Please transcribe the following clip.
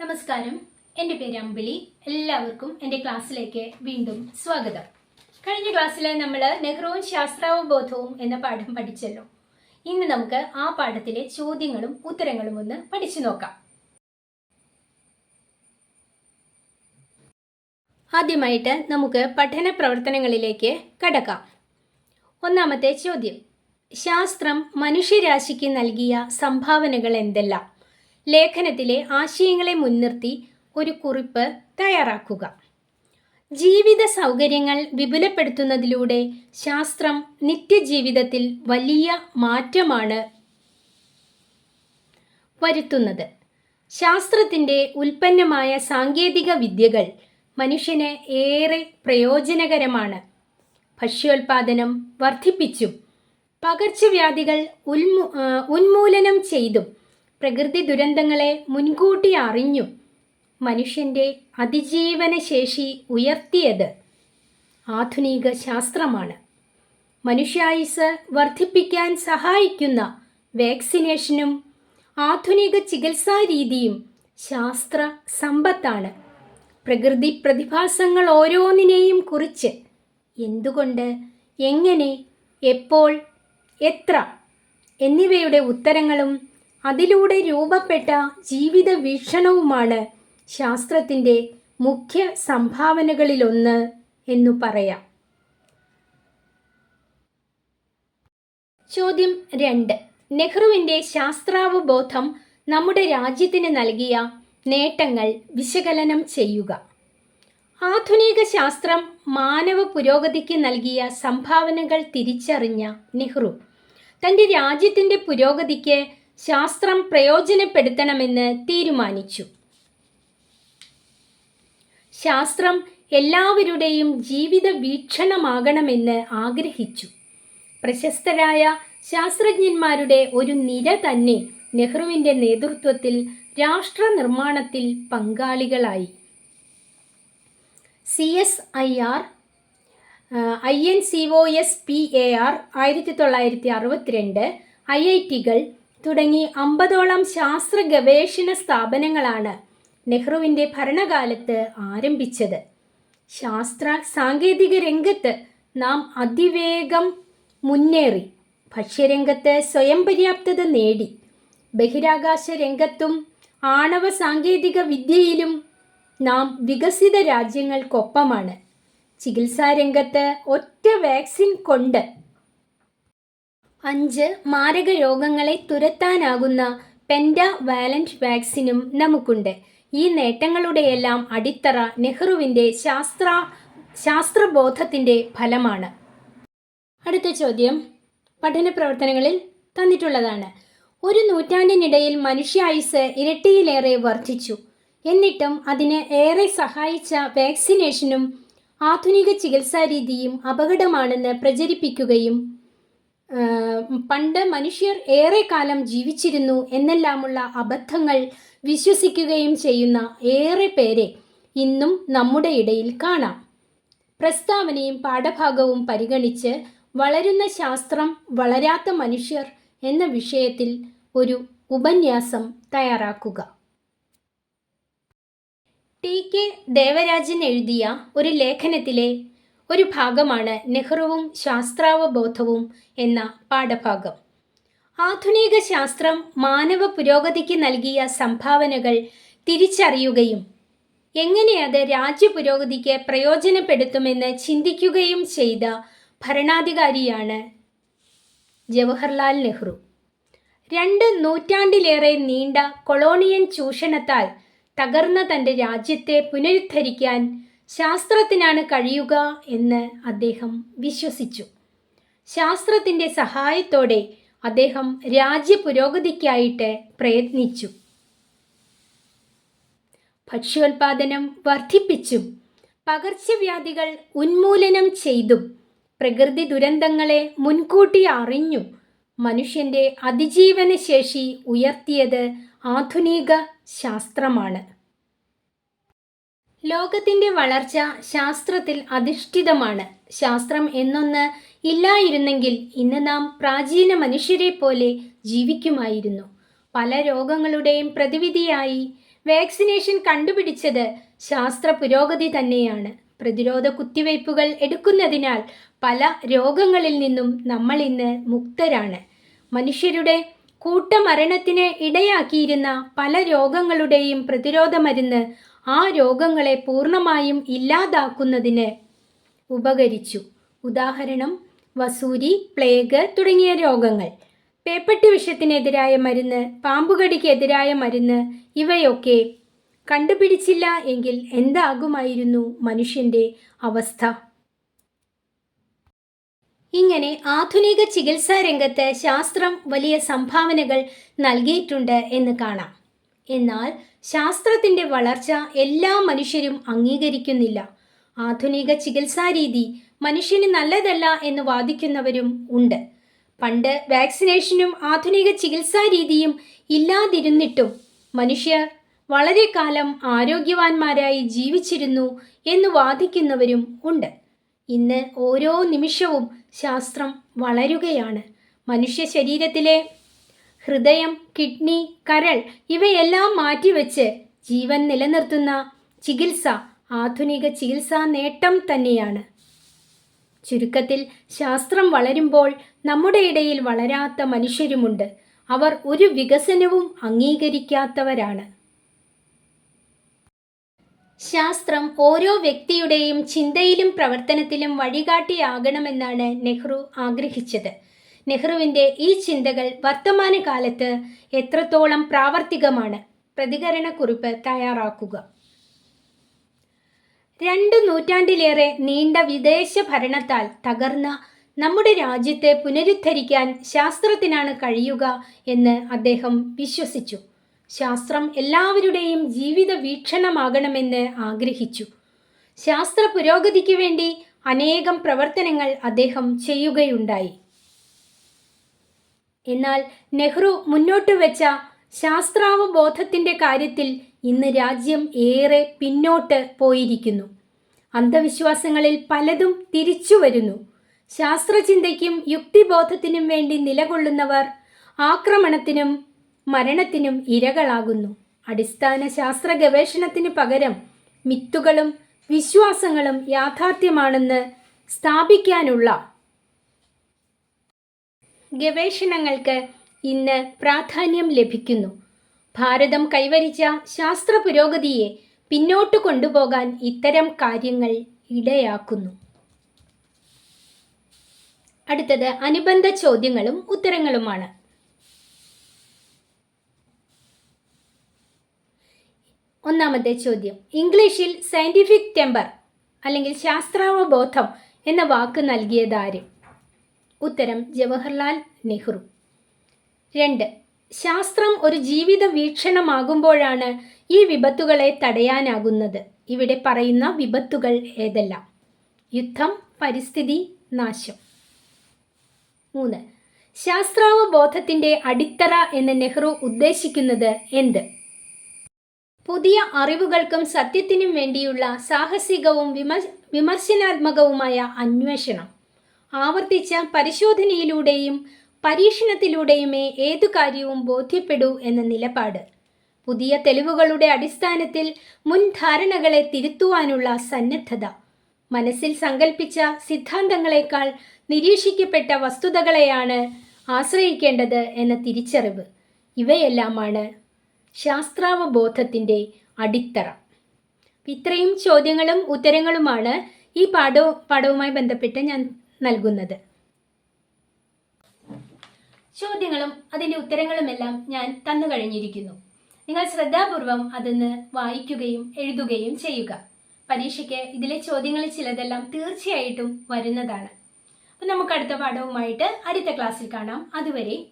നമസ്കാരം. എന്റെ പേര് അമ്പിളി. എല്ലാവർക്കും എന്റെ ക്ലാസ്സിലേക്ക് വീണ്ടും സ്വാഗതം. കഴിഞ്ഞ ക്ലാസ്സിൽ നമ്മൾ നെഹ്റുവും ശാസ്ത്രാവബോധവും എന്ന പാഠം പഠിച്ചല്ലോ. ഇന്ന് നമുക്ക് ആ പാഠത്തിലെ ചോദ്യങ്ങളും ഉത്തരങ്ങളും ഒന്ന് പഠിച്ചു നോക്കാം. ആദ്യമായിട്ട് നമുക്ക് പഠന പ്രവർത്തനങ്ങളിലേക്ക് കടക്കാം. ഒന്നാമത്തെ ചോദ്യം. ശാസ്ത്രം മനുഷ്യരാശിക്ക് നൽകിയ സംഭാവനകൾ എന്തെല്ലാം? ലേഖനത്തിലെ ആശയങ്ങളെ മുൻനിർത്തി ഒരു കുറിപ്പ് തയ്യാറാക്കുക. ജീവിത സൗകര്യങ്ങൾ വിപുലപ്പെടുത്തുന്നതിലൂടെ ശാസ്ത്രം നിത്യജീവിതത്തിൽ വലിയ മാറ്റമാണ് വരുത്തുന്നത്. ശാസ്ത്രത്തിന്റെ ഉൽപ്പന്നമായ സാങ്കേതിക വിദ്യകൾ മനുഷ്യന് ഏറെ പ്രയോജനകരമാണ്. ഭക്ഷ്യോൽപാദനം വർദ്ധിപ്പിച്ചും പകർച്ചവ്യാധികൾ ഉന്മൂ ഉന്മൂലനം ചെയ്തും പ്രകൃതി ദുരന്തങ്ങളെ മുൻകൂട്ടി അറിഞ്ഞു. മനുഷ്യന്റെ അതിജീവന ശേഷി ഉയർത്തിയത് ആധുനിക ശാസ്ത്രമാണ്. മനുഷ്യായുസ് വർദ്ധിപ്പിക്കാൻ സഹായിക്കുന്ന വാക്സിനേഷനും ആധുനിക ചികിത്സാ രീതിയും ശാസ്ത്ര സമ്പത്താണ്. പ്രകൃതി പ്രതിഭാസങ്ങൾ ഓരോന്നിനെയും കുറിച്ച് എന്തുകൊണ്ട് എങ്ങനെ എപ്പോൾ എത്ര എന്നിവയുടെ ഉത്തരങ്ങളും അതിലൂടെ രൂപപ്പെട്ട ജീവിത വീക്ഷണവുമാണ് ശാസ്ത്രത്തിന്റെ മുഖ്യ സംഭാവനകളിലൊന്ന് എന്നു പറയാം. ചോദ്യം രണ്ട്. നെഹ്റുവിന്റെ ശാസ്ത്രാവബോധം നമ്മുടെ രാജ്യത്തിന് നൽകിയ നേട്ടങ്ങൾ വിശകലനം ചെയ്യുക. ആധുനിക ശാസ്ത്രം മാനവ പുരോഗതിക്ക് നൽകിയ സംഭാവനകൾ തിരിച്ചറിഞ്ഞ നെഹ്റു തന്റെ രാജ്യത്തിന്റെ പുരോഗതിക്ക് ശാസ്ത്രം പ്രയോജനപ്പെടുത്തണമെന്ന് തീരുമാനിച്ചു. ശാസ്ത്രം എല്ലാവരുടെയും ജീവിത വീക്ഷണമാകണമെന്ന് ആഗ്രഹിച്ചു. പ്രശസ്തരായ ശാസ്ത്രജ്ഞന്മാരുടെ ഒരു നിര തന്നെ നെഹ്റുവിന്റെ നേതൃത്വത്തിൽ രാഷ്ട്ര നിർമ്മാണത്തിൽ പങ്കാളികളായി. C S I R I N C O S P A R ആയിരത്തി തൊള്ളായിരത്തി അറുപത്തിരണ്ട് ഐ ഐ ടികൾ തുടങ്ങി അമ്പതോളം ശാസ്ത്ര ഗവേഷണ സ്ഥാപനങ്ങളാണ് നെഹ്റുവിന്റെ ഭരണകാലത്ത് ആരംഭിച്ചത്. ശാസ്ത്ര സാങ്കേതിക രംഗത്ത് നാം അതിവേഗം മുന്നേറി. ഭക്ഷ്യരംഗത്ത് സ്വയം പര്യാപ്തത നേടി. ബഹിരാകാശ രംഗത്തും ആണവ സാങ്കേതിക വിദ്യയിലും നാം വികസിത രാജ്യങ്ങൾക്കൊപ്പമാണ്. ചികിത്സാരംഗത്ത് ഒറ്റ വാക്സിൻ കൊണ്ട് അഞ്ച് മാരക രോഗങ്ങളെ തുരത്താനാകുന്ന പെൻഡ വാലന്റ് വാക്സിനും നമുക്കുണ്ട്. ഈ നേട്ടങ്ങളുടെയെല്ലാം അടിത്തറ നെഹ്റുവിന്റെ ശാസ്ത്ര ശാസ്ത്രബോധത്തിന്റെ ഫലമാണ്. അടുത്ത ചോദ്യം. പഠന പ്രവർത്തനങ്ങളിൽ തന്നിട്ടുള്ളതാണ്. ഒരു നൂറ്റാണ്ടിനിടയിൽ മനുഷ്യായുസ് ഇരട്ടിയിലേറെ വർദ്ധിച്ചു. എന്നിട്ടും അതിന് ഏറെ സഹായിച്ച വാക്സിനേഷനും ആധുനിക ചികിത്സാ രീതിയും അപകടമാണെന്ന് പ്രചരിപ്പിക്കുകയും പണ്ട് മനുഷ്യർ ഏറെ കാലം ജീവിച്ചിരുന്നു എന്നെല്ലാമുള്ള അബദ്ധങ്ങൾ വിശ്വസിക്കുകയും ചെയ്യുന്ന ഏറെ പേരെ ഇന്നും നമ്മുടെ ഇടയിൽ കാണാം. പ്രസ്താവനയും പാഠഭാഗവും പരിഗണിച്ച് വളരുന്ന ശാസ്ത്രം വളരാത്ത മനുഷ്യർ എന്ന വിഷയത്തിൽ ഒരു ഉപന്യാസം തയ്യാറാക്കുക. ടി കെ ദേവരാജൻ എഴുതിയ ഒരു ലേഖനത്തിലെ ഒരു ഭാഗമാണ് നെഹ്റുവും ശാസ്ത്രാവബോധവും എന്ന പാഠഭാഗം. ആധുനിക ശാസ്ത്രം മാനവ പുരോഗതിക്ക് നൽകിയ സംഭാവനകൾ തിരിച്ചറിയുകയും എങ്ങനെ അത് രാജ്യ പുരോഗതിക്ക് പ്രയോജനപ്പെടുത്തുമെന്ന് ചിന്തിക്കുകയും ചെയ്ത ഭരണാധികാരിയാണ് ജവഹർലാൽ നെഹ്റു. രണ്ട് നൂറ്റാണ്ടിലേറെ നീണ്ട കൊളോണിയൻ ചൂഷണത്താൽ തകർന്ന തന്റെ രാജ്യത്തെ പുനരുദ്ധരിക്കാൻ ശാസ്ത്രത്തിനാണ് കഴിയുക എന്ന് അദ്ദേഹം വിശ്വസിച്ചു. ശാസ്ത്രത്തിന്റെ സഹായത്തോടെ അദ്ദേഹം രാജ്യപുരോഗതിക്കായിട്ട് പ്രയത്നിച്ചു. ഭക്ഷ്യോൽപാദനം വർദ്ധിപ്പിച്ചും പകർച്ചവ്യാധികൾ ഉന്മൂലനം ചെയ്തും പ്രകൃതി ദുരന്തങ്ങളെ മുൻകൂട്ടി അറിഞ്ഞു മനുഷ്യന്റെ അതിജീവന ശേഷി ഉയർത്തിയത് ആധുനിക ശാസ്ത്രമാണ്. ലോകത്തിന്റെ വളർച്ച ശാസ്ത്രത്തിൽ അധിഷ്ഠിതമാണ്. ശാസ്ത്രം എന്നൊന്ന് ഇല്ലായിരുന്നെങ്കിൽ ഇന്ന് നാം പ്രാചീന മനുഷ്യരെ പോലെ ജീവിക്കുമായിരുന്നു. പല രോഗങ്ങളുടെയും പ്രതിവിധിയായി വാക്സിനേഷൻ കണ്ടുപിടിച്ചത് ശാസ്ത്ര പുരോഗതി തന്നെയാണ്. പ്രതിരോധ കുത്തിവയ്പ്പുകൾ എടുക്കുന്നതിനാൽ പല രോഗങ്ങളിൽ നിന്നും നമ്മൾ ഇന്ന് മുക്തരാണ്. മനുഷ്യരുടെ കൂട്ടമരണത്തിന് ഇടയാക്കിയിരുന്ന പല രോഗങ്ങളുടെയും പ്രതിരോധ മരുന്ന് ആ രോഗങ്ങളെ പൂർണമായും ഇല്ലാതാക്കുന്നതിന് ഉപകരിച്ചു. ഉദാഹരണം വസൂരി പ്ലേഗ് തുടങ്ങിയ രോഗങ്ങൾ. പേപ്പട്ടി വിഷത്തിനെതിരായ മരുന്ന് പാമ്പുകടിക്കെതിരായ മരുന്ന് ഇവയൊക്കെ കണ്ടുപിടിച്ചില്ല എങ്കിൽ എന്താകുമായിരുന്നു മനുഷ്യന്റെ അവസ്ഥ? ഇങ്ങനെ ആധുനിക ചികിത്സാ രംഗത്ത് ശാസ്ത്രം വലിയ സംഭാവനകൾ നൽകിയിട്ടുണ്ട് എന്ന് കാണാം. എന്നാൽ ശാസ്ത്രത്തിന്റെ വളർച്ച എല്ലാ മനുഷ്യരും അംഗീകരിക്കുന്നില്ല. ആധുനിക ചികിത്സാ രീതി മനുഷ്യന് നല്ലതല്ല എന്ന് വാദിക്കുന്നവരും ഉണ്ട്. പണ്ട് വാക്സിനേഷനും ആധുനിക ചികിത്സാ രീതിയും ഇല്ലാതിരുന്നിട്ടും മനുഷ്യർ വളരെ കാലം ആരോഗ്യവാന്മാരായി ജീവിച്ചിരുന്നു എന്ന് വാദിക്കുന്നവരും ഉണ്ട്. ഇന്ന് ഓരോ നിമിഷവും ശാസ്ത്രം വളരുകയാണ്. മനുഷ്യ ശരീരത്തിലെ ഹൃദയം കിഡ്നി കരൾ ഇവയെല്ലാം മാറ്റിവെച്ച് ജീവൻ നിലനിർത്തുന്ന ചികിത്സ ആധുനിക ചികിത്സാ നേട്ടം തന്നെയാണ്. ചുരുക്കത്തിൽ ശാസ്ത്രം വളരുമ്പോൾ നമ്മുടെ ഇടയിൽ വളരാത്ത മനുഷ്യരുമുണ്ട്. അവർ ഒരു വികസനവും അംഗീകരിക്കാത്തവരാണ്. ശാസ്ത്രം ഓരോ വ്യക്തിയുടെയും ചിന്തയിലും പ്രവർത്തനത്തിലും വഴികാട്ടിയാകണമെന്നാണ് നെഹ്റു ആഗ്രഹിച്ചത്. നെഹ്റുവിന്റെ ഈ ചിന്തകൾ വർത്തമാനകാലത്ത് എത്രത്തോളം പ്രാവർത്തികമാണ്? പ്രതികരണക്കുറിപ്പ് തയ്യാറാക്കുക. രണ്ട് നൂറ്റാണ്ടിലേറെ നീണ്ട വിദേശ ഭരണത്താൽ തകർന്ന നമ്മുടെ രാജ്യത്തെ പുനരുദ്ധരിക്കാൻ ശാസ്ത്രത്തിനാണ് കഴിയുക എന്ന് അദ്ദേഹം വിശ്വസിച്ചു. ശാസ്ത്രം എല്ലാവരുടെയും ജീവിത വീക്ഷണമാകണമെന്ന് ആഗ്രഹിച്ചു. ശാസ്ത്ര പുരോഗതിക്ക് വേണ്ടി അനേകം പ്രവർത്തനങ്ങൾ അദ്ദേഹം ചെയ്യുകയുണ്ടായി. എന്നാൽ നെഹ്റു മുന്നോട്ട് വെച്ച ശാസ്ത്രാവബോധത്തിന്റെ കാര്യത്തിൽ ഇന്ന് രാജ്യം ഏറെ പിന്നോട്ട് പോയിരിക്കുന്നു. അന്ധവിശ്വാസങ്ങളിൽ പലതും തിരിച്ചു വരുന്നു. ശാസ്ത്രചിന്തയ്ക്കും യുക്തിബോധത്തിനും വേണ്ടി നിലകൊള്ളുന്നവർ ആക്രമണത്തിനും മരണത്തിനും ഇരകളാകുന്നു. അടിസ്ഥാന ശാസ്ത്ര ഗവേഷണത്തിന് പകരം മിത്തുകളും വിശ്വാസങ്ങളും യാഥാർത്ഥ്യമാണെന്ന് സ്ഥാപിക്കാനുള്ള ഗവേഷണങ്ങൾക്ക് ഇന്ന് പ്രാധാന്യം ലഭിക്കുന്നു. ഭാരതം കൈവരിച്ച ശാസ്ത്ര പുരോഗതിയെ പിന്നോട്ട് കൊണ്ടുപോകാൻ ഇത്തരം കാര്യങ്ങൾ ഇടയാക്കുന്നു. അടുത്തത് അനുബന്ധ ചോദ്യങ്ങളും ഉത്തരങ്ങളുമാണ്. ഒന്നാമത്തെ ചോദ്യം. ഇംഗ്ലീഷിൽ സയന്റിഫിക് ടെമ്പർ അല്ലെങ്കിൽ ശാസ്ത്രാവബോധം എന്ന വാക്ക് നൽകിയതാര്? ഉത്തരം ജവഹർലാൽ നെഹ്റു. രണ്ട് ശാസ്ത്രം ഒരു ജീവിത വീക്ഷണമാകുമ്പോഴാണ് ഈ വിപത്തുകളെ തടയാനാകുന്നത്. ഇവിടെ പറയുന്ന വിപത്തുകൾ ഏതെല്ലാം? യുദ്ധം പരിസ്ഥിതി നാശം. മൂന്ന് ശാസ്ത്രാവബോധത്തിന്റെ അടിത്തറ എന്ന് നെഹ്റു ഉദ്ദേശിക്കുന്നത് എന്ത്? പുതിയ അറിവുകൾക്കും സത്യത്തിനും വേണ്ടിയുള്ള സാഹസികവും വിമർ വിമർശനാത്മകവുമായ അന്വേഷണം. ആവർത്തിച്ച പരിശോധനയിലൂടെയും പരീക്ഷണത്തിലൂടെയുമേ ഏതു കാര്യവും ബോധ്യപ്പെടൂ എന്ന നിലപാട്. പുതിയ തെളിവുകളുടെ അടിസ്ഥാനത്തിൽ മുൻ ധാരണകളെ തിരുത്തുവാനുള്ള സന്നദ്ധത. മനസ്സിൽ സങ്കല്പിച്ച സിദ്ധാന്തങ്ങളെക്കാൾ നിരീക്ഷിക്കപ്പെട്ട വസ്തുതകളെയാണ് ആശ്രയിക്കേണ്ടത് എന്ന തിരിച്ചറിവ്. ഇവയെല്ലാമാണ് ശാസ്ത്രാവബോധത്തിന്റെ അടിത്തറ. ഇത്രയും ചോദ്യങ്ങളും ഉത്തരങ്ങളുമാണ് ഈ പാഠവും പാഠവുമായി ബന്ധപ്പെട്ട് ഞാൻ നൽകുന്നത്. ചോദ്യങ്ങളും അതിന്റെ ഉത്തരങ്ങളുമെല്ലാം ഞാൻ തന്നു കഴിഞ്ഞിരിക്കുന്നു. നിങ്ങൾ ശ്രദ്ധാപൂർവം അതൊന്ന് വായിക്കുകയും എഴുതുകയും ചെയ്യുക. പരീക്ഷയ്ക്ക് ഇതിലെ ചോദ്യങ്ങളിൽ ചിലതെല്ലാം തീർച്ചയായിട്ടും വരുന്നതാണ്. അപ്പം നമുക്ക് അടുത്ത പാഠവുമായിട്ട് അടുത്ത ക്ലാസ്സിൽ കാണാം. അതുവരെ